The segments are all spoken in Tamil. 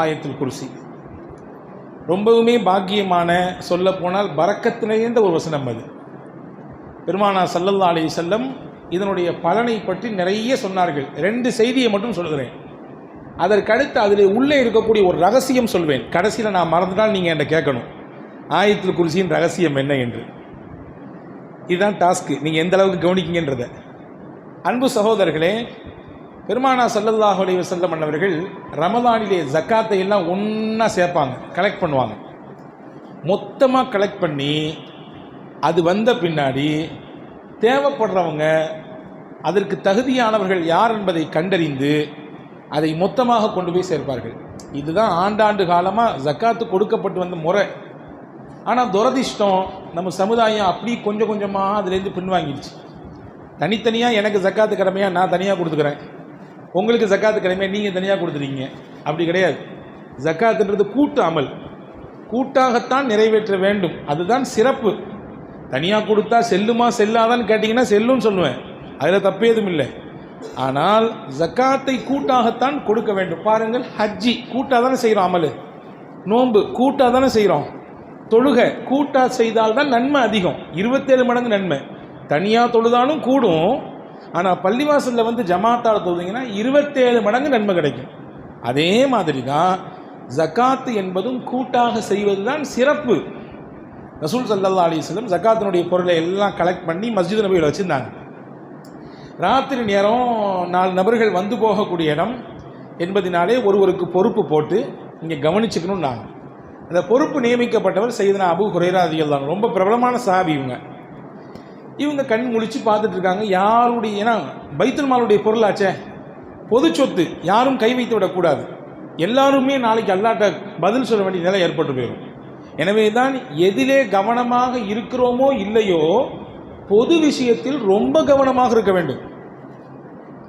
ஆயத்தில் குருசி. ரொம்பவுமே பாக்கியமான சொல்லப்போனால் பறக்கத்து நிறைந்த ஒரு வசனம் அது. பெருமானா சல்லல்லா அலி செல்லம் இதனுடைய பலனை பற்றி நிறைய சொன்னார்கள். ரெண்டு செய்தியை மட்டும் சொல்கிறேன் அதற்கடுத்து அதில் உள்ளே இருக்கக்கூடிய ஒரு ரகசியம் சொல்வேன். கடைசியில் நான் மறந்துட்டால் நீங்கள் என்கிட்ட கேட்கணும். ஆயத்தில் குருசியின் ரகசியம் என்ன என்று. இதுதான் டாஸ்க்கு. நீங்கள் எந்த அளவுக்கு கவனிக்கீங்கன்றத அன்பு சகோதரர்களே பெருமானா சல்லல்லாஹ் அலி வசல்லம் மன்னவர்கள் ரமதானிலே ஜக்காத்தை எல்லாம் ஒன்றா சேர்ப்பாங்க கலெக்ட் பண்ணுவாங்க. மொத்தமாக கலெக்ட் பண்ணி அது வந்த பின்னாடி தேவைப்படுறவங்க அதற்கு தகுதியானவர்கள் யார் என்பதை கண்டறிந்து அதை மொத்தமாக கொண்டு போய் சேர்ப்பார்கள். இதுதான் ஆண்டாண்டு காலமாக ஜக்காத்து கொடுக்கப்பட்டு வந்த முறை. ஆனால் துரதிர்ஷ்டம் நம்ம சமுதாயம் அப்படி கொஞ்சம் கொஞ்சமாக அதுலேருந்து பின்வாங்கிடுச்சு. தனித்தனியாக எனக்கு ஜக்காத்து கடமையாக நான் தனியாக கொடுத்துக்கிறேன். உங்களுக்கு ஜக்காத்து கடமையாக நீங்கள் தனியாக கொடுத்துருக்கீங்க அப்படி கிடையாது. ஜக்காத்துன்றது கூட்டு அமல். கூட்டாகத்தான் நிறைவேற்ற வேண்டும். அதுதான் சிறப்பு. தனியாக கொடுத்தா செல்லுமா செல்லாதான்னு கேட்டிங்கன்னா செல்லும்னு சொல்லுவேன். அதில் தப்பேதும் இல்லை. ஆனால் ஜக்காத்தை கூட்டாகத்தான் கொடுக்க வேண்டும். பாருங்கள் ஹஜ்ஜி கூட்டாக தானே செய்கிறோம் அமல். நோன்பு கூட்டாக தானே செய்கிறோம் தொழுகை கூட்டாக செய்தால் தான் நன்மை அதிகம். இருபத்தேழு மடங்கு நன்மை. தனியாக தொழுதாலும் கூடும். ஆனால் பள்ளிவாசலில் வந்து ஜமாத்தால் தொழுதிங்கன்னா இருபத்தேழு மடங்கு நன்மை கிடைக்கும். அதே மாதிரி தான் ஜக்காத்து என்பதும் கூட்டாக செய்வது தான் சிறப்பு. ரசூல் சல்லா அலிஸ்லம் ஜக்காத்தினுடைய பொருளை எல்லாம் கலெக்ட் பண்ணி மஸ்ஜித் நபியில் வச்சுருந்தாங்க. ராத்திரி நேரம் நாலு நபர்கள் வந்து போகக்கூடிய இடம் என்பதினாலே ஒருவருக்கு பொறுப்பு போட்டு இங்கே கவனிச்சுக்கணும்னாங்க. அந்த பொறுப்பு நியமிக்கப்பட்டவர் செய்தனா அபு குறைராதிகள் தான் ரொம்ப பிரபலமான சாபி இவங்க இவங்க கண் முழிச்சு பார்த்துட்டு இருக்காங்க. யாருடைய ஏன்னா பைத்துல் மாலுடைய பொருளாச்சே. பொது சொத்து யாரும் கை வைத்து விடக்கூடாது எல்லாருமே நாளைக்கு அல்லாட்ட பதில் சொல்ல வேண்டிய நிலை ஏற்பட்டு போயிடும். எனவே தான் எதிலே கவனமாக இருக்கிறோமோ இல்லையோ பொது விஷயத்தில் ரொம்ப கவனமாக இருக்க வேண்டும்.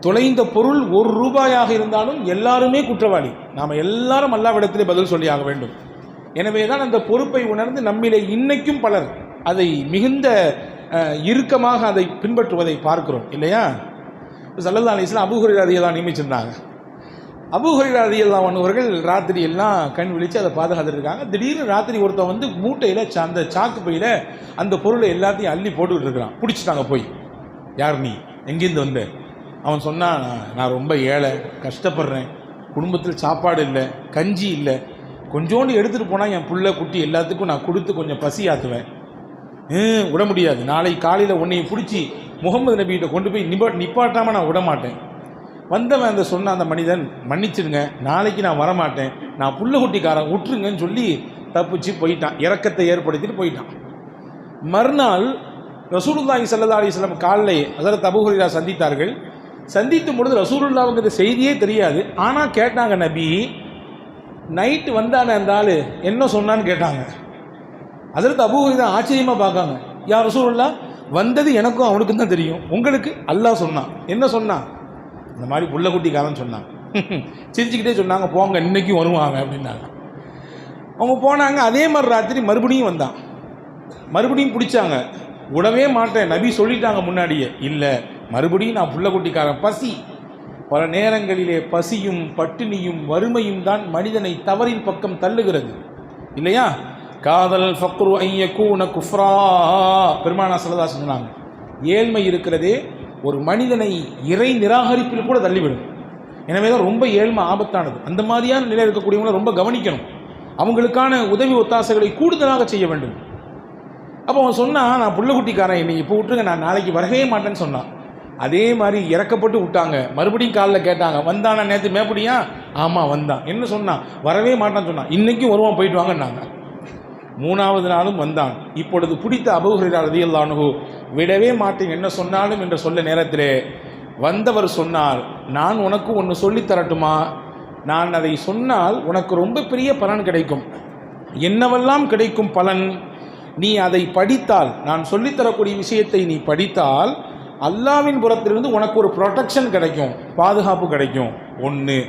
தொலைந்த பொருள் ஒரு ரூபாயாக இருந்தாலும் எல்லாருமே குற்றவாளி. நாம் எல்லாரும் அல்லாவிடத்திலே பதில் சொல்லியாக வேண்டும். எனவே தான் அந்த பொறுப்பை உணர்ந்து நம்மிலே இன்னைக்கும் பலர் அதை மிகுந்த இறுக்கமாக அதை பின்பற்றுவதை பார்க்கிறோம் இல்லையா? சல்லல்லா அலிஸ்லாம் அபுஹுரி ரதியெல்லாம் நியமிச்சிருந்தாங்க அபுஹுரி ரதியெல்லாம் அவர்கள் ராத்திரி எல்லாம் கண் விழித்து அதை பாதுகாத்துட்டு இருக்காங்க திடீர்னு ராத்திரி ஒருத்தன் வந்து மூட்டையில் சா- அந்த சாக்கு பையில் அந்த பொருளை எல்லாத்தையும் அள்ளி போட்டுக்கிட்டு இருக்கிறான் பிடிச்சிட்டாங்க போய். யார் நீ? எங்கேருந்து வந்த? அவன் சொன்னான் "நான்- ரொம்ப ஏழை கஷ்டப்படுறேன். குடும்பத்தில் சாப்பாடு இல்லை கஞ்சி இல்லை. கொஞ்சோண்டு எடுத்துகிட்டு போனால் என் பிள்ளை குட்டி எல்லாத்துக்கும் நான் கொடுத்து கொஞ்சம் பசி ஆற்றுவேன் விட முடியாது. நாளை காலையில் உன்னைய பிடிச்சி முகமது நபிகிட்ட கொண்டு போய் நிப்பா நிப்பாட்டாமல் நான் விட மாட்டேன். வந்தவன் அந்த சொன்ன அந்த மனிதன் மன்னிச்சிடுங்க நாளைக்கு நான் வரமாட்டேன். நான் புள்ள குட்டிக்காரன் விட்டுருங்கன்னு சொல்லி தப்பிச்சு போயிட்டான். இறக்கத்தை ஏற்படுத்திட்டு போயிட்டான். மறுநாள் ரசூலுல்லாஹி சல்லா அலிஸ்லாம் வஸல்லம் காலைல தபுஹரிலா சந்தித்தார்கள். சந்திக்கும் பொழுது ரசூலுல்லாவுக்கு செய்தியே தெரியாது. ஆனால் கேட்டாங்க நபி நைட்டு வந்தானே அந்த ஆள்? என்ன சொன்னான்னு கேட்டாங்க. அதற்கு அபூ தான் ஆச்சரியமாக பார்க்காங்க யார் ரசூல்லா வந்தது எனக்கும் அவனுக்கும் தான் தெரியும். உங்களுக்கு அல்லாஹ் சொன்னான். என்ன சொன்னான்? இந்த மாதிரி புள்ள குட்டிக்காரன் சொன்னான். சிரிச்சுக்கிட்டே சொன்னாங்க போங்க இன்றைக்கும் வருவாங்க அப்படின்னாங்க. அவங்க போனாங்க அதே மாதிரி ராத்திரி மறுபடியும் வந்தான். மறுபடியும் பிடிச்சாங்க. விடவே மாட்டேன் நபி சொல்லிட்டாங்க முன்னாடியே. இல்லை மறுபடியும் நான் புள்ள குட்டிக்காரன். பசி. பல நேரங்களிலே பசியும் பட்டினியும் வறுமையும் தான் மனிதனை தவறின் பக்கம் தள்ளுகிறது. இல்லையா? காதல் ஃபக்ரு ஐய கூன குஃப்ரா. பெருமானா சொல்லதா சொன்னாங்க ஏழ்மை இருக்கிறதே ஒரு மனிதனை இறை நிராகரிப்பில் கூட தள்ளிவிடும். எனவே தான் ரொம்ப ஏழ்மை ஆபத்தானது. அந்த மாதிரியான நிலை இருக்கக்கூடியவங்களை ரொம்ப கவனிக்கணும். அவங்களுக்கான உதவி ஒத்தாசைகளை கூடுதலாக செய்ய வேண்டும். அப்போ அவன் சொன்னான் நான் புள்ளக்குட்டிக்காரன் என்னை இப்போ விட்டுருங்க நான் நாளைக்கு வரவே மாட்டேன்னு சொன்னான். அதே மாதிரி இறக்கப்பட்டு விட்டாங்க. மறுபடியும் காலில் கேட்டாங்க வந்தானா நேற்று மேப்படியா? ஆமாம் வந்தான். என்ன சொன்னான்? வரவே மாட்டான்னு சொன்னான். இன்றைக்கும் வருவான் போயிட்டு வாங்கன்னாங்க. மூணாவது நாளும் வந்தான். இப்பொழுது பிடித்த அபுஹுரா ரதியல்லானுகு விடவே மாட்டேன் என்ன சொன்னாலும் என்று சொல்ல நேரத்திலே வந்தவர் சொன்னார் நான் உனக்கு ஒன்று சொல்லித் தரட்டுமா? நான் அதை சொன்னால் உனக்கு ரொம்ப பெரிய பலன் கிடைக்கும். என்னவெல்லாம் கிடைக்கும் பலன்? நீ அதை படித்தால் நான் சொல்லித்தரக்கூடிய விஷயத்தை நீ படித்தால் அல்லாவின் புறத்திலிருந்து உனக்கு ஒரு ப்ரொடெக்ஷன் கிடைக்கும் பாதுகாப்பு கிடைக்கும். ஒன்று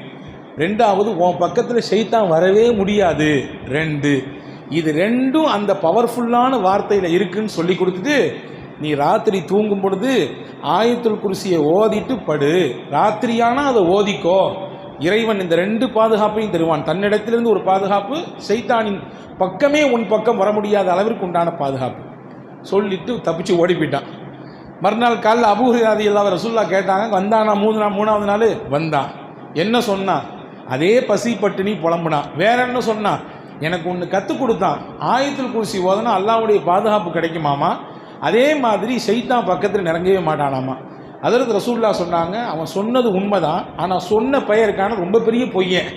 ரெண்டாவது உன் பக்கத்தில் செய்தான் வரவே முடியாது. ரெண்டு இது ரெண்டும் அந்த பவர்ஃபுல்லான வார்த்தையில் இருக்குன்னு சொல்லி கொடுத்துட்டு நீ ராத்திரி தூங்கும் பொழுது ஆயத்துல் குருசியை ஓதிட்டு படு. ராத்திரியானா அதை ஓதிக்கோ. இறைவன் இந்த ரெண்டு பாதுகாப்பையும் தருவான். தன்னிடத்திலிருந்து ஒரு பாதுகாப்பு சைத்தானின் பக்கமே உன் பக்கம் வர முடியாத அளவிற்கு உண்டான பாதுகாப்பு. சொல்லிட்டு தப்பிச்சு ஓடி போயிட்டான் மறுநாள் காலைல அபூஹிராதி எல்லாம் ரசுல்லா கேட்டாங்க வந்தானா மூணு நாள் மூணாவது நாள்? வந்தான். என்ன சொன்னான் அதே பசி பட்டினி புலம்புனான். வேற என்ன சொன்னான் எனக்கு ஒன்று கற்றுக் கொடுத்தான். ஆயத்தில் குருசி ஓதனா அல்லாவுடைய பாதுகாப்பு கிடைக்குமாமா? அதே மாதிரி சைத்தான் பக்கத்தில் நிறங்கவே மாட்டானாமா? அதற்கு ரசூல்லா சொன்னாங்க அவன் சொன்னது உண்மைதான் ஆனால் சொன்ன பெயருக்கான ரொம்ப பெரிய பொய்யன்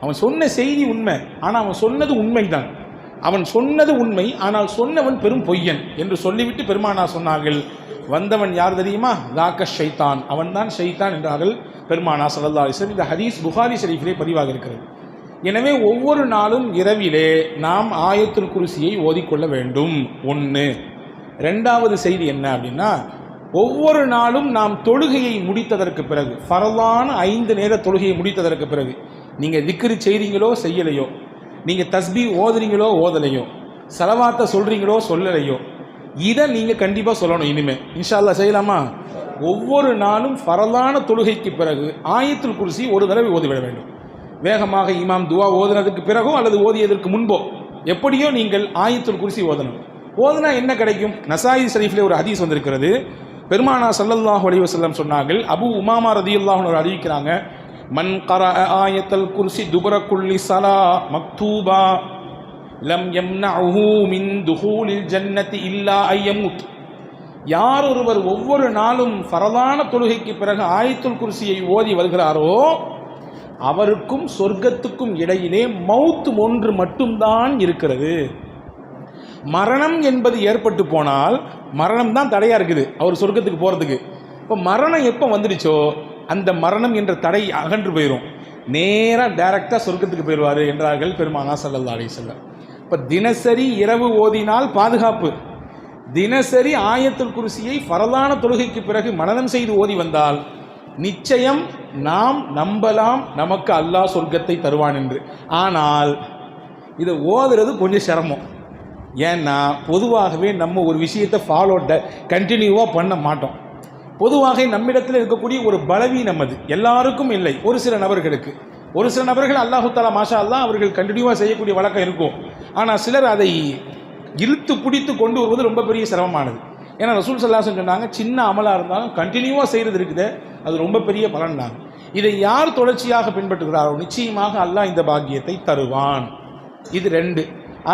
அவன் சொன்ன செய்தி உண்மை ஆனால் அவன் சொன்னது உண்மைதான். அவன் சொன்னது உண்மை ஆனால் சொன்னவன் பெரும் பொய்யன் என்று சொல்லிவிட்டு பெருமானா சொன்னார்கள். வந்தவன் யார் தெரியுமா? தாக்க ஷைத்தான். அவன்தான் ஷைத்தான் என்றார்கள் பெருமானா சல்லா அலிஸ்லம் இந்த ஹதீஸ் புகாரி ஷரீஃபிலே பதிவாக இருக்கிறது. எனவே ஒவ்வொரு நாளும் இரவிலே நாம் ஆயத்துல் குருசியை ஓதிக்கொள்ள வேண்டும். ஒன்று ரெண்டாவது செய்தி என்ன அப்படின்னா ஒவ்வொரு நாளும் நாம் தொழுகையை முடித்ததற்கு பிறகு பரவான ஐந்து நேர தொழுகையை முடித்ததற்கு பிறகு நீங்கள் திக்ரு செய்கிறீங்களோ செய்யலையோ நீங்கள் தஸ்பி ஓதுறீங்களோ ஓதலையோ செலவாத்த சொல்கிறீங்களோ சொல்லலையோ இதை நீங்கள் கண்டிப்பாக சொல்லணும் இனிமேல் இன்ஷால்லா செய்யலாமா? ஒவ்வொரு நாளும் ஃபரலான தொழுகைக்கு பிறகு ஆயத்தில் குருசி ஒரு தடவை ஓதிவிட வேண்டும். வேகமாக இமாம் துவா ஓதுனதுக்கு பிறகோ அல்லது ஓதியதற்கு முன்போ எப்படியோ நீங்கள் ஆயத்துல் குறிசி ஓதணும். ஓதுனா என்ன கிடைக்கும்? நசாயி ஷரீஃபில் ஒரு ஹதீஸ் வந்திருக்கிறது. பெருமானா சல்லல்லாஹ் அலி வசல்லம் சொன்னார்கள் அபு உமாமா ரதியுல்லாஹு ஒரு அறிவிக்கிறாங்க மன் கர ஆயத்தல் குர்சி துபர குல்லி சலா மக்தூபா லம் யம்னஹு மின் துஹூலில் ஜன்னதி இல்லா ஐயமுத். யார் ஒருவர் ஒவ்வொரு நாளும் பரதான தொழுகைக்கு பிறகு ஆயத்துல் குர்சியை ஓதி வருகிறாரோ அவருக்கும் சொர்க்கத்துக்கும் இடையிலே மவுத் ஒன்று மட்டும்தான் இருக்கிறது. மரணம் என்பது ஏற்பட்டு போனால் மரணம் தான் தடையாக இருக்குது அவர் சொர்க்கத்துக்கு போகிறதுக்கு இப்போ மரணம் எப்போ வந்துடுச்சோ அந்த மரணம் என்ற தடை அகன்று போயிடும் நேராக டைரக்டாக சொர்க்கத்துக்கு போயிடுவார் என்றார்கள் பெருமானா சல்லல்லா அலி செல்லம் இப்போ தினசரி இரவு ஓதினால் பாதுகாப்பு. தினசரி ஆயத்தில் குருசியை பரதான தொழுகைக்கு பிறகு மனனம் செய்து ஓதி வந்தால் நிச்சயம் நாம் நம்பலாம் நமக்கு அல்லாஹ் சொர்க்கத்தை தருவான் என்று. ஆனால் இதை ஓதுறது கொஞ்சம் சிரமம். ஏன்னா பொதுவாகவே நம்ம ஒரு விஷயத்தை ஃபாலோ கண்டினியூவாக பண்ண மாட்டோம். பொதுவாக நம்மிடத்தில் இருக்கக்கூடிய ஒரு பலவீனம் அது. எல்லாருக்கும் இல்லை. ஒரு சில நபர்களுக்கு. ஒரு சில நபர்கள் அல்லாஹு தாலா மாஷா அல்லா அவர்கள் கண்டினியூவாக செய்யக்கூடிய வழக்கம் இருக்கும். ஆனால் சிலர் அதை இழுத்து பிடித்து கொண்டு வருவது ரொம்ப பெரிய சிரமமானது. ஏன்னா ரசூல் சல்லாசன் சொன்னாங்க சின்ன அமலாக இருந்தாலும் கண்டினியூவாக செய்கிறது இருக்குது. அது ரொம்ப பெரிய பலன் தான் இதை யார் தொடர்ச்சியாக பின்பற்றுகிறாரோ நிச்சயமாக அல்லாஹ் இந்த பாக்கியத்தை தருவான். இது ரெண்டு.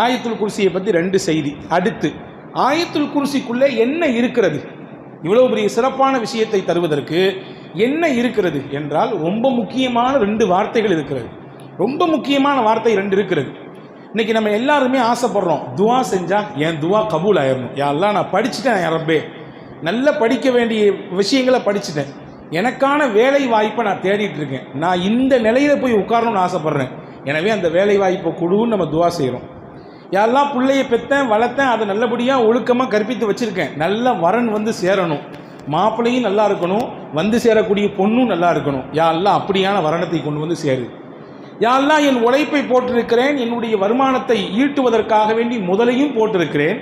ஆயத்துல் குர்சியை பற்றி ரெண்டு செய்தி. அடுத்து ஆயத்துல் குர்சிக்குள்ளே என்ன இருக்கிறது? இவ்வளவு பெரிய சிறப்பான விஷயத்தை தருவதற்கு என்ன இருக்கிறது என்றால் ரொம்ப முக்கியமான ரெண்டு வார்த்தைகள் இருக்கிறது. ரொம்ப முக்கியமான வார்த்தை ரெண்டு இருக்கிறது. இன்னைக்கு நம்ம எல்லாருமே ஆசைப்படுறோம். துவா செஞ்சா என் துவா கபூல் ஆயிடணும் யாரெல்லாம் நான் படிச்சுட்டேன் யாரப்பே நல்லா படிக்க வேண்டிய விஷயங்களை படிச்சுட்டேன். எனக்கான வேலை வாய்ப்பை நான் தேடிட்டு இருக்கேன். நான் இந்த நிலையில் போய் உட்காரணும்னு ஆசைப்பட்றேன். எனவே அந்த வேலை வாய்ப்பை கொடுன்னு நம்ம துவா செய்கிறோம் யாரெல்லாம் பிள்ளையை பெற்றேன் வளர்த்தேன் அதை நல்லபடியாக ஒழுக்கமாக கற்பித்து வச்சுருக்கேன் நல்ல வரன் வந்து சேரணும். மாப்பிள்ளையும் நல்லா இருக்கணும் வந்து சேரக்கூடிய பொண்ணும் நல்லா இருக்கணும். யாரெல்லாம் அப்படியான வரணத்தை கொண்டு வந்து சேரு. யாரெல்லாம் என் உழைப்பை போட்டிருக்கிறேன் என்னுடைய வருமானத்தை ஈட்டுவதற்காக வேண்டி முதலையும் போட்டிருக்கிறேன்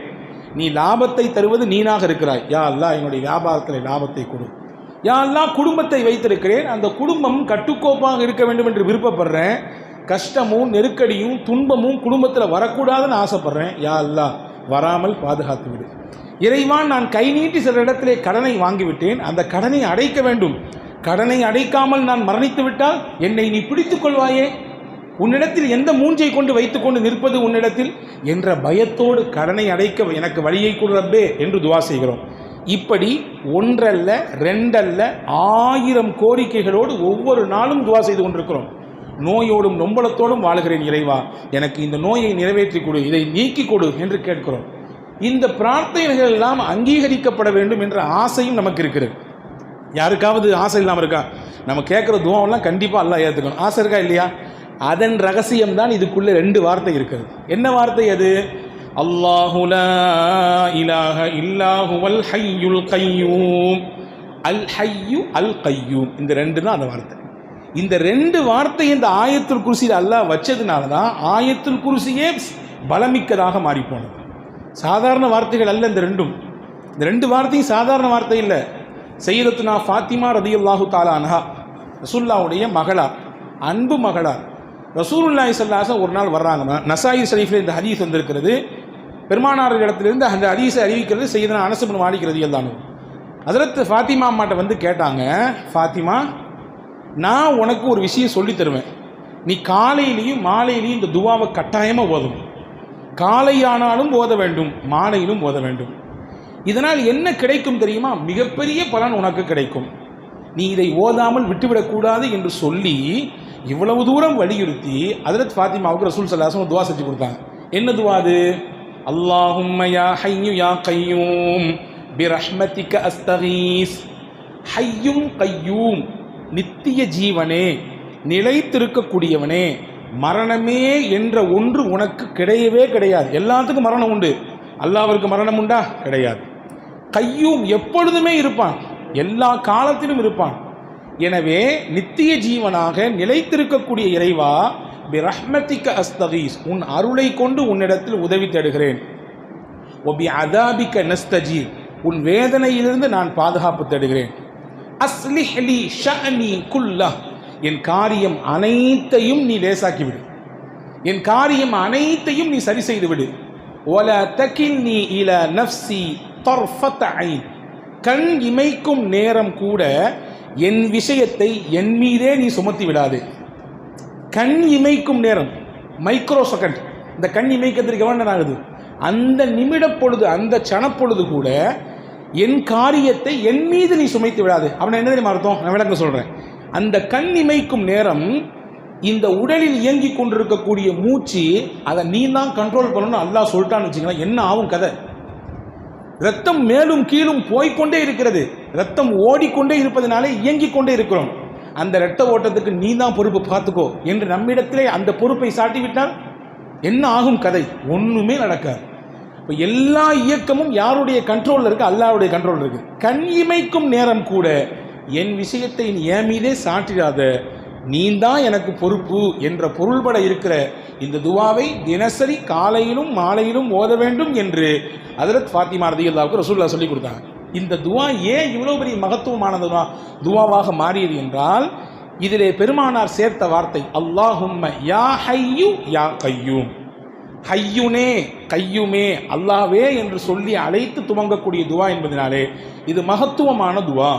நீ லாபத்தை தருவது நீனாக இருக்கிறாய். யா அல்லா என்னுடைய வியாபாரத்தில் லாபத்தை கொடு. யாரெல்லாம் குடும்பத்தை வைத்திருக்கிறேன். அந்த குடும்பம் கட்டுக்கோப்பாக இருக்க வேண்டும் என்று விருப்பப்படுறேன். கஷ்டமும் நெருக்கடியும் துன்பமும் குடும்பத்தில் வரக்கூடாதுன்னு ஆசைப்படுறேன். யா வராமல் பாதுகாத்து விடு. இறைவான் நான் கை நீட்டி சில இடத்திலே கடனை வாங்கிவிட்டேன். அந்த கடனை அடைக்க வேண்டும். கடனை அடைக்காமல் நான் மரணித்து விட்டால் என்னை நீ பிடித்துக் கொள்வாயே? உன்னிடத்தில் எந்த மூஞ்சை கொண்டு வைத்துக்கொண்டு நிற்பது உன்னிடத்தில்? என்ற பயத்தோடு கடனை அடைக்க எனக்கு வழியை கொடு ரப்பே என்று துவா செய்கிறோம். இப்படி ஒன்றல்ல ரெண்டல்ல ஆயிரம் கோரிக்கைகளோடு ஒவ்வொரு நாளும் துவா செய்து கொண்டிருக்கிறோம். நோயோடும் நொம்பலத்தோடும் வாழுகிறேன் இறைவா எனக்கு இந்த நோயை நிறைவேற்றி கொடு இதை நீக்கி கொடு என்று கேட்கிறோம். இந்த பிரார்த்தனைகள் எல்லாம் அங்கீகரிக்கப்பட வேண்டும் என்ற ஆசையும் நமக்கு இருக்கிறது யாருக்காவது ஆசை இல்லாமல் இருக்கா? நம்ம கேட்குற துவாவெல்லாம் கண்டிப்பாக எல்லாம் ஏற்றுக்கணும் ஆசை இருக்கா இல்லையா? அதன் ரகசியம் தான் இதுக்குள்ளே ரெண்டு வார்த்தை இருக்கிறது. என்ன வார்த்தை அது? அல்லாஹு லா இல்லாஹு இல்லாஹுவல் ஹையுல் கையூம். அல் ஹையு அல் கையூம். இந்த ரெண்டு தான் அந்த வார்த்தை. இந்த ரெண்டு வார்த்தை இந்த ஆயத்துல் குருசியில் அல்லாஹ் வச்சதுனால தான் ஆயத்துல் குருசியே பலமிக்கதாக மாறிப்போனது. சாதாரண வார்த்தைகள் அல்ல இந்த ரெண்டும். இந்த ரெண்டு வார்த்தையும் சாதாரண வார்த்தை இல்லை. சையதத்துனா ஃபாத்திமா ரதியுல்லாஹு அல்லாஹு தாலானஹா ரசுல்லாவுடைய மகளா அன்பு மகளார் ரசூலுல்லாஹி சல்லாசன் ஒரு நாள் வர்றாங்க. நசாயி ஷரீஃபில் இந்த ஹதீஸ் வந்திருக்கிறது. பெருமானார் இடத்திலிருந்து அந்த ஹதீஸை அறிவிக்கிறது செய்தனா அனசுமன் மாலிக்கிறது எல்லாமே ஹஜரத் ஃபாத்திமா அம்மாட்ட வந்து கேட்டாங்க ஃபாத்திமா நான் உனக்கு ஒரு விஷயம் சொல்லித் தருவேன். நீ காலையிலையும் மாலையிலையும் இந்த துவாவை கட்டாயமாக ஓதணும். காலையானாலும் ஓத வேண்டும் மாலையிலும் ஓத வேண்டும். இதனால் என்ன கிடைக்கும் தெரியுமா? மிகப்பெரிய பலன் உனக்கு கிடைக்கும். நீ இதை ஓதாமல் விட்டுவிடக்கூடாது என்று சொல்லி இவ்வளவு தூரம் வலியுறுத்தி ஹஜரத் ஃபாத்திமாவுக்கு ரசூல் சல்லாசம் துவா செஞ்சு கொடுத்தாங்க. என்ன துவா அது? அல்லாஹும்ம யா ஹையு யா கையூம் பிரஹ்மதிக அஸ்தகீஸ் ஹையும் கையூம் நித்திய ஜீவனே நிலைத்திருக்கக்கூடியவனே மரணமே என்ற ஒன்று உனக்கு கிடையவே கிடையாது. எல்லாத்துக்கும் மரணம் உண்டு. அல்லாவிற்கு மரணம் உண்டா? கிடையாது. கையும் எப்பொழுதுமே இருப்பான். எல்லா காலத்திலும் இருப்பான். எனவே நித்திய ஜீவனாக நிலைத்திருக்கக்கூடிய இறைவா பிரஹ்மத்திக்க அஸ்தகீஸ். உன் அருளை கொண்டு உன்னிடத்தில் உதவி தேடுகிறேன். ஒபி அதாபிக்க நஸ்தஜி உன் வேதனையிலிருந்து நான் பாதுகாப்பு தேடுகிறேன். அஸ்லிஹ்லி ஷஅனி குல்லா என் காரியம் அனைத்தையும் நீ லேசாக்கி விடு என் காரியம் அனைத்தையும் நீ சரி செய்து விடு ஒல தக்கில் நீ இல நஃப்சி தர்ஃபத் ஐன். கண் இமைக்கும் நேரம் கூட என் விஷயத்தை என் மீதே நீ சுமத்தி விடாது கண் இமைக்கும் நேரம். மைக்ரோ செகண்ட் இந்த கண் இமைக்கிறதுக்கு எவ்வளோ நேரம் ஆகுது? அந்த நிமிட பொழுது அந்த சனப்பொழுது கூட என் காரியத்தை என் மீது நீ சுமைத்து விடாது. அவனை என்ன தெரியுமா அர்த்தம்? நான் விளக்க சொல்கிறேன் அந்த கண் இமைக்கும் நேரம் இந்த உடலில் இயங்கி கொண்டிருக்கக்கூடிய மூச்சு அதை நீ தான் கண்ட்ரோல் பண்ணணும்னு அல்லா சொல்லிட்டான்னு வச்சுக்கலாம் என்ன ஆகும் கதை? ரத்தம் மேலும் கீழும் போய்க்கொண்டே இருக்கிறது. ரத்தம் ஓடிக்கொண்டே இருப்பதனாலே இயங்கிக் கொண்டே இருக்கிறோம். அந்த இரத்த ஓட்டத்துக்கு நீ தான் பொறுப்பு பார்த்துக்கோ என்று நம்மிடத்திலே அந்த பொறுப்பை சாட்டிவிட்டால் என்ன ஆகும் கதை? ஒன்றுமே நடக்காது. இப்போ எல்லா இயக்கமும் யாருடைய கண்ட்ரோலில் இருக்குது அல்லாவுடைய கண்ட்ரோலில் இருக்குது கண் இமைக்கும் நேரம் கூட என் விஷயத்தை நீ என் மீதே சாட்டிடாத. நீ தான் எனக்கு பொறுப்பு என்ற பொருள்பட இருக்கிற இந்த துவாவை தினசரி காலையிலும் மாலையிலும் ஓத வேண்டும் என்று அதரத் ஃபாத்திமா ரதியுல்லாவுக்கு ரசூல்லா சொல்லிக் கொடுத்தாங்க. இந்த துவா ஏன் இவ்வளோ பெரிய மகத்துவமானதுவா? துவாவாக மாறியது என்றால் இதிலே பெருமானார் சேர்த்த வார்த்தை அல்லாஹும்ம யா ஹையு யா கையூம். ஹையுனே கையுமே அல்லாவே என்று சொல்லி அழைத்து துவங்கக்கூடிய துவா என்பதனாலே இது மகத்துவமான துவா.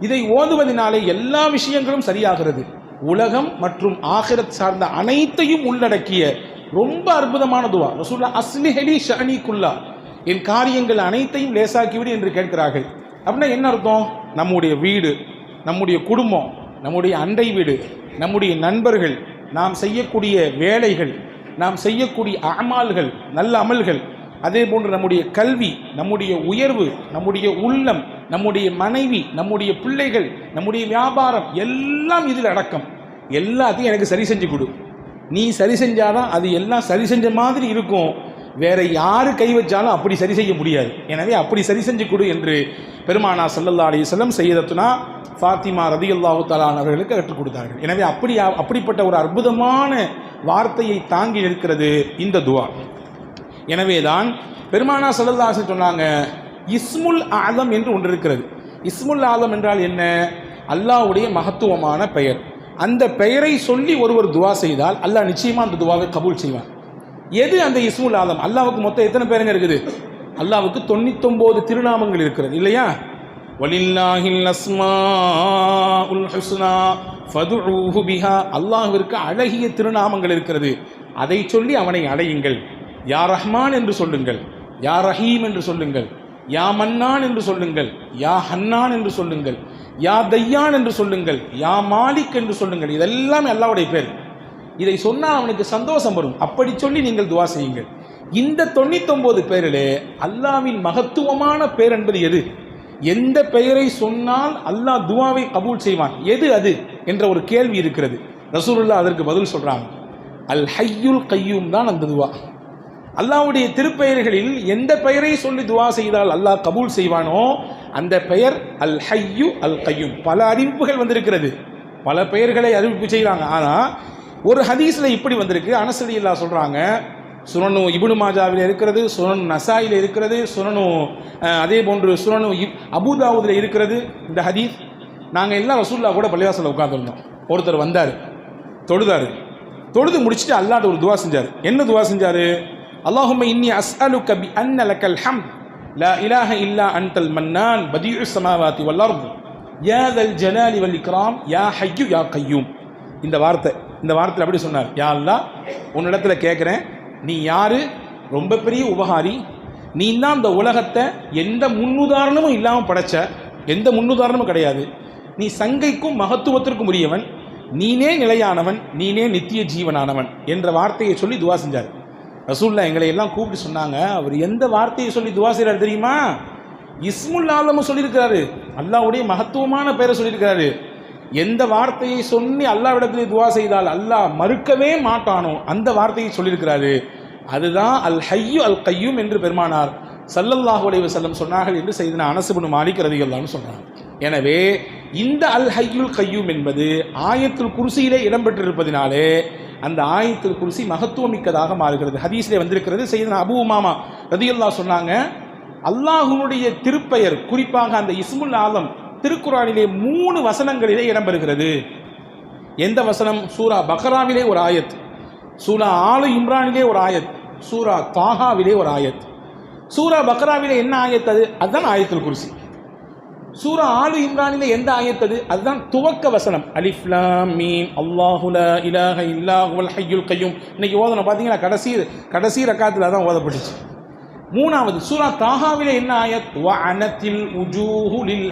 இதை ஓதுவதனாலே எல்லா விஷயங்களும் சரியாகிறது. உலகம் மற்றும் ஆகிரத் சார்ந்த அனைத்தையும் உள்ளடக்கிய ரொம்ப அற்புதமான துவா. ரசூல்லா அஸ்லிஹலி ஷனிக்குல்லா என் காரியங்கள் அனைத்தையும் லேசாக்கிவிடு என்று கேட்கிறார்கள். அப்படின்னா என்ன அர்த்தம்? நம்முடைய வீடு நம்முடைய குடும்பம் நம்முடைய அண்டை வீடு நம்முடைய நண்பர்கள் நாம் செய்யக்கூடிய வேலைகள் நாம் செய்யக்கூடிய அமால்கள் நல்ல அமல்கள் அதே போன்று நம்முடைய கல்வி நம்முடைய உயர்வு நம்முடைய உள்ளம் நம்முடைய மனைவி நம்முடைய பிள்ளைகள் நம்முடைய வியாபாரம் எல்லாம் இதில் அடக்கம். எல்லாத்தையும் எனக்கு சரி செஞ்சு கொடு. நீ சரி செஞ்சாதான் அது எல்லாம் சரி செஞ்ச மாதிரி இருக்கும். வேற யாரு கை வச்சாலும் அப்படி சரி செய்ய முடியாது. எனவே அப்படி சரி செஞ்சு கொடு என்று பெருமானா சல்லல்லா அலிஸ்லம் செய்யதத்துனா ஃபாத்திமா ரதியுல்லாஹு தலான் அவர்களுக்கு கற்றுக் கொடுத்தார்கள். எனவே அப்படி அப்படிப்பட்ட ஒரு அற்புதமான வார்த்தையை தாங்கி நிற்கிறது இந்த துவா. எனவேதான் பெருமானா சல்லல்லா சொன்னாங்க இஸ்முல் ஆலம் என்று ஒன்று இருக்கிறது. இஸ்முல் ஆலம் என்றால் என்ன? அல்லாஹ்வுடைய மகத்துவமான பெயர். அந்த பெயரை சொல்லி ஒருவர் துவா செய்தால் அல்லாஹ் நிச்சயமா அந்த துவாவை கபூல் செய்வான். எது அந்த இஸ்முல் ஆதம் அல்லாவுக்கு மொத்தம் எத்தனை பேருங்க இருக்குது? அல்லாவுக்கு தொண்ணூத்தொம்போது திருநாமங்கள் இருக்கிறது. இல்லையா? வலில்லாஹில் அஸ்மாஉல் ஹுஸ்னா ஃபதுஊஹு பிஹா. அல்லாஹிற்கு அழகிய திருநாமங்கள் இருக்கிறது. அதை சொல்லி அவனை அடையுங்கள். யா ரஹ்மான் என்று சொல்லுங்கள். யா ரஹீம் என்று சொல்லுங்கள். யா மன்னான் என்று சொல்லுங்கள். யா ஹன்னான் என்று சொல்லுங்கள். யா தையான் என்று சொல்லுங்கள். யா மாலிக் என்று சொல்லுங்கள். இதெல்லாம் அல்லாவுடைய பேர். இதை சொன்னால் அவனுக்கு சந்தோஷம் வரும். அப்படி சொல்லி நீங்கள் துவா செய்யுங்கள். இந்த தொண்ணூத்தொம்பது பேரிலே அல்லாவின் மகத்துவமான பேர் என்பது எது? எந்த பெயரை சொன்னால் அல்லாஹ் துவாவை கபூல் செய்வான். எது அது? என்ற ஒரு கேள்வி இருக்கிறது. ரசூலுல்லா அதற்கு பதில் சொல்கிறாங்க அல் ஹையுல் கையும் தான் அந்த துவா. அல்லாவுடைய திருப்பெயர்களில் எந்த பெயரை சொல்லி துவா செய்தால் அல்லாஹ் கபூல் செய்வானோ அந்த பெயர் அல் ஹையு அல் கையும். பல அறிவிப்புகள் வந்திருக்கிறது. பல பெயர்களை அறிவிப்பு செய்கிறாங்க. ஆனால் ஒரு ஹதீஸில் இப்படி வந்திருக்கு. அனசடி இல்லா சொல்கிறாங்க சுனனு இபுனு மாஜாவில் இருக்கிறது சுனனு நசாயில் இருக்கிறது சுனனு அதே போன்று சுனனு இப் அபுதாவுதில் இருக்கிறது இந்த ஹதீஸ். நாங்கள் எல்லாம் ரசூல்லா கூட பள்ளிவாசலில் உட்காந்துருந்தோம் ஒருத்தர் வந்தார் தொழுதார். தொழுது முடிச்சுட்டு அல்லாட்ட ஒரு துவா செஞ்சார். என்ன துவா செஞ்சார்? அல்லாஹும் இன்னி அஸ்அலுக கபி அன்ன லக்கல் ஹம் லா இலாஹ இல்லா அன்தல் மன்னான். பதியு சமாவாத்தி வல் அர்த். யா தல் ஜலாலி வல் இக்ராம். யா ஹையு யா கய்யூம் இந்த வார்த்தை இந்த வார்த்தையில் அப்படி சொன்னார். யாருல்லா உன்னிடத்துல கேட்குறேன் நீ யார்? ரொம்ப பெரிய உபகாரி. நீ தான் இந்த உலகத்தை எந்த முன்னுதாரணமும் இல்லாமல் படைச்ச. எந்த முன்னுதாரணமும் கிடையாது. நீ சங்கைக்கும் மகத்துவத்திற்கும் உரியவன். நீனே நிலையானவன் நீனே நித்திய ஜீவனானவன் என்ற வார்த்தையை சொல்லி துவா செஞ்சார். ரசூல்லா எங்களை எல்லாம் கூப்பிட்டு சொன்னாங்க. அவர் எந்த வார்த்தையை சொல்லி துவா செய்கிறார் தெரியுமா? இஸ்முல் ஆலமும் சொல்லியிருக்கிறாரு. அல்லாவுடைய மகத்துவமான பெயரை சொல்லியிருக்கிறாரு. எந்த வார்த்தையை சொல்லி அல்லாவிடத்தில் துவா செய்தால் அல்லாஹ் மறுக்கவே மாட்டானோ அந்த வார்த்தையை சொல்லியிருக்கிறாரு. அதுதான் அல் ஹையு அல் கையும் என்று பெருமானார் சல்லல்லாஹு அலைஹி சொன்னார்கள் என்று செய்தன அனசுபுன் மாலிக் ரதிகள்லான்னு சொன்னார். எனவே இந்த அல் ஹய்யுல் கையூம் என்பது ஆயத்தில் குருசியிலே இடம்பெற்றிருப்பதினாலே அந்த ஆயத்தில் குருசி மகத்துவமிக்கதாக மாறுகிறது. ஹதீஸிலே வந்திருக்கிறது. செய்தன அபு மாமா ரதியுல்லா சொன்னாங்க அல்லாஹுனுடைய திருப்பெயர் குறிப்பாக அந்த இஸ்முல் ஆலம் திருக்குறானிலே மூணு வசனங்களிலே இடம்பெறுகிறது. எந்த வசனம்? சூரா பக்ராவிலே ஒரு ஆயத். சூரா ஆலு இம்ரானிலே ஒரு ஆயத். சூரா தாஹாவிலே ஒரு ஆயத். சூரா பக்ராவிலே என்ன ஆயத் அது? அதுதான் ஆயத்தில் குர்சி. சூரா ஆலு இம்ரானிலே எந்த ஆயத்தது அதுதான் துவக்க வசனம். அலிஃப்லாம் மீன் அல்லாஹுல இலாஹ இல்லாஹுல் ஹையுல் கையும். இன்னைக்கு ஓதனை பார்த்தீங்கன்னா கடைசி கடைசி ரக்காத்தில் தான் ஓதப்பட்டுச்சு. மூணாவது சூரா தாகாவில என்ன ஆயத்? வ அனத்தில் உஜூஹு லில்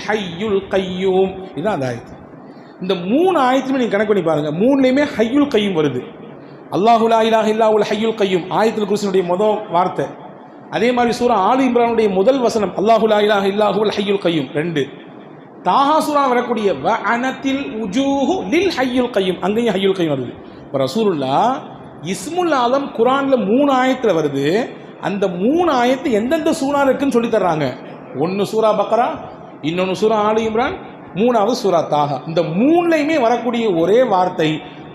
கையூம். இதுதான் அந்த ஆயத்து. இந்த மூணு ஆயத்துமே நீங்கள் கணக்கு பண்ணி பாருங்கள் மூணுலேயுமே ஹையுல் கையும் வருது. அல்லாஹு லா இல்லா உல் ஹையுல் கையும். ஆயத்தில் குருசினுடைய முதல் வார்த்தை. அதே மாதிரி சூரா ஆலி இம்ரானுடைய முதல் வசனம் அல்லாஹுலா லா இல்லாஹு இல்லாஹுல் ஹையுல் கையும். ரெண்டு. தாஹா சூரா வரக்கூடிய வ அனத்தில் உஜூஹு லில் ஹையுல் கையும். அங்கேயும் ஹையுல் கையும் வருது. இப்போ ரசூலுல்லா இஸ்முல் ஆலம் குரானில் மூணு ஆயத்தில் வருது. அந்த மூணு ஆயத்து எந்தெந்த சூறா இருக்குன்னு சொல்லி தர்றாங்க. ஒன்று சூரா பக்ரா இன்னொன்று சூரா ஆலு இம்ரான் மூணாவது சூரா தாகா. இந்த மூணுலையுமே வரக்கூடிய ஒரே வார்த்தை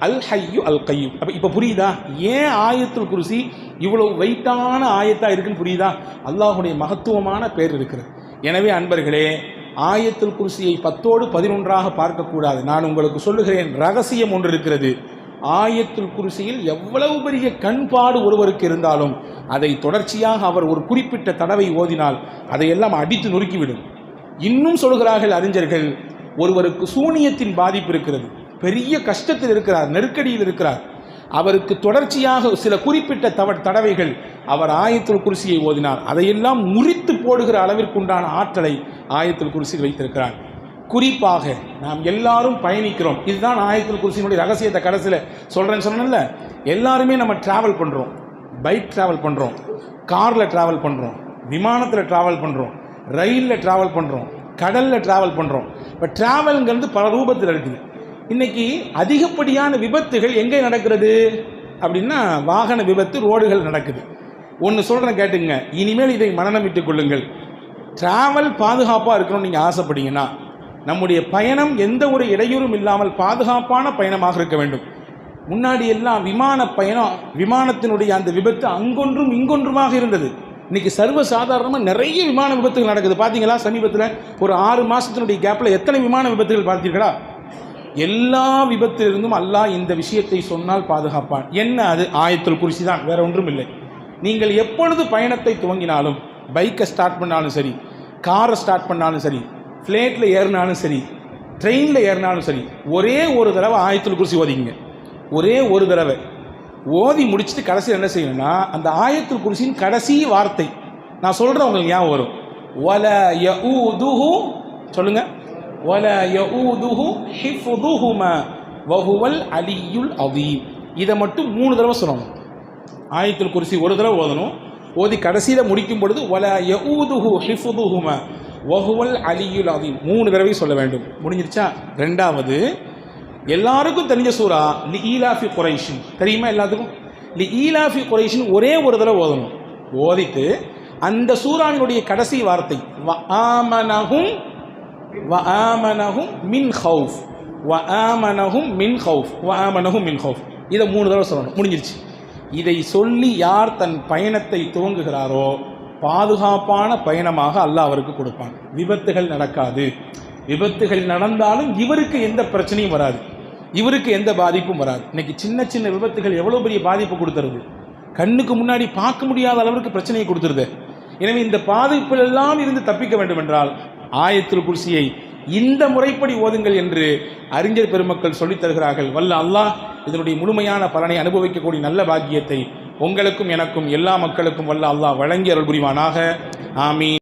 அல் ஹையு அல் கையும். அப்போ இப்போ புரியுதா? ஏன் ஆயத்துல் குருசி இவ்வளோ வெயிட்டான ஆயத்தாக இருக்குன்னு புரியுதா? அல்லாஹுடைய மகத்துவமான பேர் இருக்கிறது. எனவே அன்பர்களே ஆயத்துல் குருசியை பத்தோடு பதினொன்றாக பார்க்கக்கூடாது. நான் உங்களுக்கு சொல்லுகிறேன் ரகசியம் ஒன்று இருக்கிறது. ஆயத்துல் குருசியில் எவ்வளவு பெரிய கண்பாடு ஒருவருக்கு இருந்தாலும் அதை தொடர்ச்சியாக அவர் ஒரு குறிப்பிட்ட தடவை ஓதினால் அதையெல்லாம் அடித்து நொறுக்கிவிடும். இன்னும் சொல்கிறார்கள் அறிஞர்கள் ஒருவருக்கு சூனியத்தின் பாதிப்பு இருக்கிறது பெரிய கஷ்டத்தில் இருக்கிறார் நெருக்கடியில் இருக்கிறார். அவருக்கு தொடர்ச்சியாக சில குறிப்பிட்ட தவ தடவைகள் அவர் ஆயத்தில் குருசியை ஓதினார். அதையெல்லாம் முறித்து போடுகிற அளவிற்குண்டான ஆற்றலை ஆயத்தில் குருசியில் வைத்திருக்கிறார். குறிப்பாக நாம் எல்லாரும் பயணிக்கிறோம். இதுதான் ஆயத்தில் குருசியினுடைய ரகசியத்தை கடைசியில் சொல்கிறேன்னு சொன்னல எல்லாருமே நம்ம ட்ராவல் பண்ணுறோம் பைக் ட்ராவல் பண்ணுறோம் காரில் ட்ராவல் பண்ணுறோம் விமானத்தில் ட்ராவல் பண்ணுறோம் ரயிலில் ட்ராவல் பண்ணுறோம் கடலில் ட்ராவல் பண்ணுறோம் இப்போ ட்ராவல்ங்கிறது பல ரூபத்தில் இருக்குது. இன்றைக்கி அதிகப்படியான விபத்துகள் எங்கே நடக்கிறது? அப்படின்னா வாகன விபத்து ரோடுகள் நடக்குது. ஒன்று சொல்கிறேன் கேட்டுங்க இனிமேல் இதை மனநமிட்டுக் கொள்ளுங்கள். ட்ராவல் பாதுகாப்பாக இருக்கணும்னு நீங்கள் ஆசைப்பட்டீங்கன்னா நம்முடைய பயணம் எந்த ஒரு இடையூறும் இல்லாமல் பாதுகாப்பான பயணமாக இருக்க வேண்டும். முன்னாடி எல்லாம் விமான பயணம் விமானத்தினுடைய அந்த விபத்து அங்கொன்றும் இங்கொன்றுமாக இருந்தது. இன்னைக்கு சர்வ சாதாரணமாக நிறைய விமான விபத்துகள் நடக்குது. பார்த்தீங்களா சமீபத்தில் ஒரு ஆறு மாதத்தினுடைய கேப்பில் எத்தனை விமான விபத்துகள் பார்த்தீர்களா? எல்லா விபத்திலிருந்தும் அல்லாஹ் இந்த விஷயத்தை சொன்னால் பாதுகாப்பான். என்ன அது? ஆயத்தில் குறிச்சி தான். வேற ஒன்றும் இல்லை. நீங்கள் எப்பொழுது பயணத்தை துவங்கினாலும் பைக்கை ஸ்டார்ட் பண்ணாலும் சரி காரை ஸ்டார்ட் பண்ணாலும் சரி ஃப்ளைட்டில் ஏறினாலும் சரி ட்ரெயினில் ஏறினாலும் சரி ஒரே ஒரு தடவை ஆயத்தில் குறிச்சி ஓதிங்க ஒரே ஒரு தடவை. ஓதி முடிச்சுட்டு கடைசியில் என்ன செய்யணும்னா அந்த ஆயத்துல் குருசின் கடைசி வார்த்தை நான் சொல்கிறேன் உங்களுக்கு ஞாபகம் வரும். வல யூதுஹு சொல்லுங்க. வல யூதுஹு ஹிஃபுதுஹுமா வஹுவல் அலியுல் அதீம் இதை மட்டும் மூணு தடவை சொல்லணும். ஆயத்துல் குருசி ஒரு தடவை ஓதணும். ஓதி கடைசியில் முடிக்கும் பொழுது வல யூதுஹு ஹிஃபுதுஹுமா வஹுவல் அலியுல் அதீம் மூணு தடவை சொல்ல வேண்டும். முடிஞ்சிருச்சா? ரெண்டாவது எல்லாருக்கும் தெரிஞ்ச சூறா லி ஈலாஃபி குறைஷின். தெரியுமா எல்லாத்துக்கும்? லி ஈலாஃபி குறைஷின் ஒரே ஒரு தடவை ஓதணும். ஓதிட்டு அந்த சூறாவினுடைய கடைசி வார்த்தை வ ஆமனஹும் வ மின் ஹவுஃப். வ மின் ஹவுஃப். வ மின் ஹவுஃப். இதை மூணு தடவை சொல்லணும். முடிஞ்சிருச்சு. இதை சொல்லி யார் தன் பயணத்தை துவங்குகிறாரோ பாதுகாப்பான பயணமாக அல்லாஹ் அவருக்கு கொடுப்பான். விபத்துகள் நடக்காது. விபத்துகள் நடந்தாலும் இவருக்கு எந்த பிரச்சனையும் வராது. இவருக்கு எந்த பாதிப்பும் வராது. இன்னைக்கு சின்ன சின்ன விபத்துகள் எவ்வளோ பெரிய பாதிப்பு கொடுத்துருது? கண்ணுக்கு முன்னாடி பார்க்க முடியாத அளவிற்கு பிரச்சனையை கொடுத்துருது. எனவே இந்த பாதிப்பிலெல்லாம் இருந்து தப்பிக்க வேண்டும் என்றால் ஆயத்தில் குர்சியை இந்த முறைப்படி ஓதுங்கள் என்று அறிஞர் பெருமக்கள் சொல்லித் தருகிறார்கள். வல்ல அல்லாஹ் இதனுடைய முழுமையான பலனை அனுபவிக்கக்கூடிய நல்ல பாக்கியத்தை உங்களுக்கும் எனக்கும் எல்லா மக்களுக்கும் வல்ல அல்லாஹ் வழங்கி அருள் புரிவானாக. ஆமீன்.